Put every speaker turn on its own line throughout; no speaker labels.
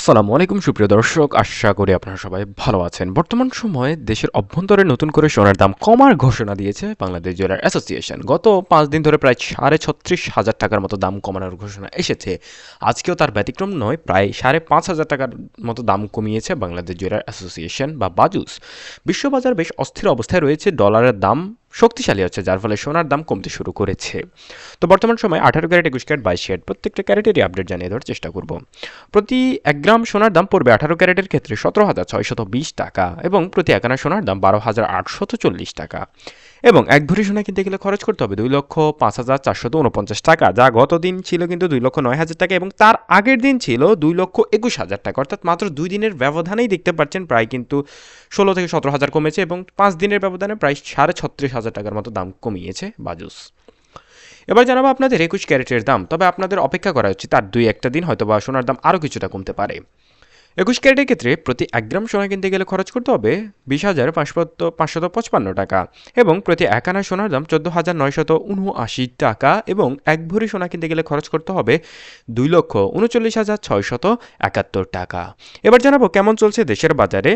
আসসালামু আলাইকুম, সুপ্রিয় দর্শক। আশা করি আপনারা সবাই ভালো আছেন। বর্তমান সময়ে দেশের অভ্যন্তরে নতুন করে সোনার দাম কমার ঘোষণা দিয়েছে বাংলাদেশ জুয়েলার অ্যাসোসিয়েশন। গত পাঁচ দিন ধরে প্রায় সাড়ে ছত্রিশ হাজার টাকার মতো দাম কমানোর ঘোষণা এসেছে। আজকেও তার ব্যতিক্রম নয়, প্রায় সাড়ে পাঁচ হাজার টাকার মতো দাম কমিয়েছে বাংলাদেশ জুয়েলার অ্যাসোসিয়েশন বা বাজুস। বিশ্ববাজার বেশ অস্থির অবস্থায় রয়েছে, ডলারের দাম শক্তিশালী হচ্ছে, যার ফলে সোনার দাম কমতে শুরু করেছে। তো বর্তমান সময় আঠারো ক্যারেট, একুশ ক্যারেট, বাইশ ক্যারেট প্রত্যেকটা ক্যারেটেরই আপডেট জানিয়ে দেওয়ার চেষ্টা করব। প্রতি এক গ্রাম সোনার দাম পড়বে আঠারো ক্যারেটের ক্ষেত্রে সতেরো হাজার ছয়শত বিশ টাকা এবং প্রতি একানা সোনার দাম বারো হাজার আটশত চল্লিশ টাকা। এবং এক ভরি সোনা কিনতে গেলে খরচ করতে হবে। দুই লক্ষ পাঁচ হাজার চারশত উনপঞ্চাশ টাকা, যা গত দিন ছিল কিন্তু দুই লক্ষ নয় হাজার টাকা এবং তার আগের দিন ছিল দুই লক্ষ একুশ হাজার টাকা। অর্থাৎ মাত্র দুই দিনের ব্যবধানেই দেখতে পাচ্ছেন প্রায় কিন্তু ষোলো থেকে সতেরো হাজার কমেছে এবং পাঁচ দিনের ব্যবধানে প্রায় সাড়ে ছত্রিশ হাজার টাকার মতো দাম কমিয়েছে বাজুস। এবার জানাব আপনাদের একুশ ক্যারেটের দাম, তবে আপনাদের অপেক্ষা করা উচিত তার দুই একটা দিন হয়তো বা সোনার দাম আরও কিছুটা কমতে পারে। একুশ ক্যারেটের ক্ষেত্রে প্রতি এক গ্রাম সোনা কিনতে গেলে খরচ করতে হবে বিশ হাজার পাঁচশত পাঁচশত পঁচপান্ন টাকা এবং প্রতি এক আনা সোনার দাম চোদ্দ হাজার নয়শত উনআশি টাকা এবং এক ভরি সোনা কিনতে গেলে খরচ করতে হবে দুই লক্ষ উনচল্লিশ হাজার ছয়শত একাত্তর টাকা। এবার জানাব কেমন চলছে দেশের বাজারে।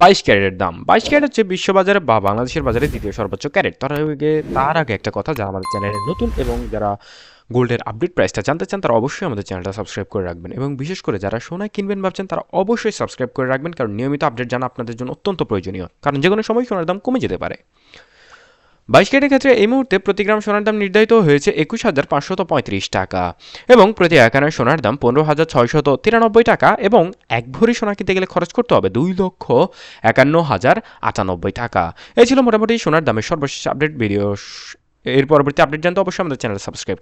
বাইশ ক্যারেটের দাম। বাইশ ক্যারেট হচ্ছে বিশ্ববাজারে বা বাংলাদেশের বাজারে দ্বিতীয় সর্বোচ্চ ক্যারেট। তার আগে তার আগে একটা কথা, যারা আমাদের চ্যানেলে নতুন এবং যারা গোল্ডের আপডেট প্রাইসটা জানতে চান, তারা অবশ্যই আমাদের চ্যানেলটা সাবস্ক্রাইব করে রাখবেন এবং বিশেষ করে যারা সোনা কিনবেন ভাবছেন, তারা অবশ্যই সাবস্ক্রাইব করে রাখবেন, কারণ নিয়মিত আপডেট জানা আপনাদের জন্য অত্যন্ত প্রয়োজনীয়। কারণ যে কোনো সময় সোনার দাম কমে যেতে পারে। বাইশ ক্যারেটের ক্ষেত্রে এই মুহূর্তে প্রতি গ্রাম সোনার দাম নির্ধারিত হয়েছে একুশ হাজার পাঁচশত পঁয়ত্রিশ টাকা এবং প্রতি একানের সোনার দাম পনেরো হাজার ছয়শত তিরানব্বই টাকা এবং এক ভরি সোনা কিনতে গেলে খরচ করতে হবে দুই লক্ষ একান্ন হাজার আটানব্বই টাকা। এই ছিল মোটামুটি সোনার দামের সর্বশেষ আপডেট ভিডিও। এর পরবর্তী আপডেট জানতে অবশ্যই আমাদের চ্যানেল সাবস্ক্রাইব